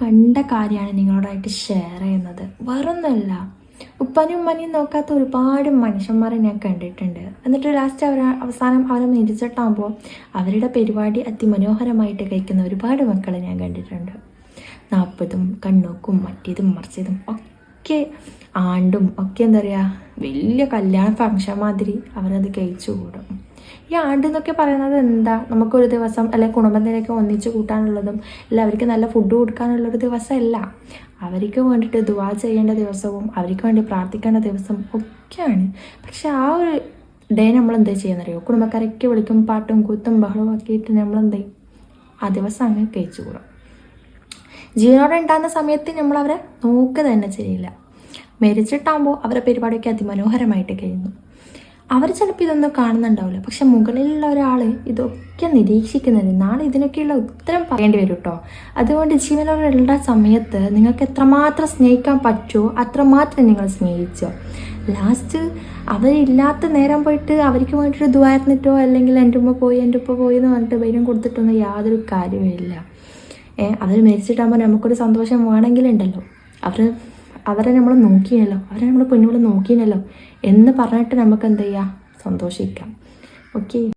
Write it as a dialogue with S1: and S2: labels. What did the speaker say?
S1: കണ്ട കാര്യമാണ് നിങ്ങളോടായിട്ട് ഷെയർ ചെയ്യുന്നത്. വേറൊന്നുമല്ല. ഉപ്പാനും ഉമ്മനെയും നോക്കാത്ത ഒരുപാട് മനുഷ്യന്മാരെ ഞാൻ കണ്ടിട്ടുണ്ട്. എന്നിട്ട് ലാസ്റ്റ് അവർ അവസാനം അവരെ നിരിച്ചിട്ടാകുമ്പോൾ അവരുടെ പരിപാടി അതിമനോഹരമായിട്ട് കഴിക്കുന്ന ഒരുപാട് മക്കളെ ഞാൻ കണ്ടിട്ടുണ്ട്. നാൽപ്പതും കണ്ണോക്കും മറ്റേതും മറിച്ചതും ഒക്കെ ആണ്ടും ഒക്കെ എന്താ പറയുക വലിയ കല്യാണ ഫംഗ്ഷൻ മാതിരി അവരത് കഴിച്ചു കൂടും ഈ ആണ്ട് എന്നൊക്കെ പറയുന്നത് എന്താ? നമുക്കൊരു ദിവസം അല്ലെങ്കിൽ കുടുംബത്തിനൊക്കെ ഒന്നിച്ച് കൂട്ടാനുള്ളതും അല്ല അവർക്ക് നല്ല ഫുഡ് കൊടുക്കാനുള്ളൊരു ദിവസമല്ല. അവർക്ക് വേണ്ടിയിട്ട് ദുവാ ചെയ്യേണ്ട ദിവസവും അവർക്ക് വേണ്ടി പ്രാർത്ഥിക്കേണ്ട ദിവസവും ഒക്കെയാണ്. പക്ഷെ ആ ഒരു ഡേ നമ്മൾ എന്താ ചെയ്യുന്നറിയോ? കുടുംബക്കാരൊക്കെ വിളിക്കും പാട്ടും കൂത്തും ബഹളവും ആക്കിയിട്ട് ചെയ്യും? ആ ദിവസം അങ്ങ് കഴിച്ചു കൂടും. ജീവനോടെ ഉണ്ടാകുന്ന സമയത്ത് നമ്മൾ അവരെ നോക്കുക തന്നെ ചെയ്യില്ല. മരിച്ചിട്ടാകുമ്പോൾ അവരെ പരിപാടിയൊക്കെ അതിമനോഹരമായിട്ട് കഴിയുന്നു. അവർ ചിലപ്പോൾ ഇതൊന്നും കാണുന്നുണ്ടാവില്ല. പക്ഷെ മുകളിലുള്ള ഒരാൾ ഇതൊക്കെ നിരീക്ഷിക്കുന്നുണ്ട് നാളെ ഇതിനൊക്കെയുള്ള ഉത്തരം പറയേണ്ടി വരും കേട്ടോ അതുകൊണ്ട് ജീവനോടുള്ള സമയത്ത് നിങ്ങൾക്ക് എത്രമാത്രം സ്നേഹിക്കാൻ പറ്റുമോ അത്രമാത്രം നിങ്ങൾ സ്നേഹിച്ചോ. ലാസ്റ്റ് അവരില്ലാത്ത നേരം പോയിട്ട് അവർക്ക് വേണ്ടിയിട്ട് ദുവായിരുന്നിട്ടോ അല്ലെങ്കിൽ എന്റെ ഉമ്മ പോയി എന്റെ ഉപ്പ പോയി എന്ന് പറഞ്ഞിട്ട് വൈരം കൊടുത്തിട്ടൊന്നും യാതൊരു കാര്യവുമില്ല. ഏഹ് അവർ മരിച്ചിട്ടാകുമ്പോൾ നമുക്കൊരു സന്തോഷം വേണമെങ്കിലുണ്ടല്ലോ. അവർ അവരെ നമ്മൾ നോക്കിയല്ലോ. അവരെ നമ്മൾ പൊന്നുകൂടെ നോക്കിയല്ലോ. എന്ന് പറഞ്ഞിട്ട് നമുക്ക് എന്ത് ചെയ്യാം സന്തോഷിക്കാം. ഓക്കെ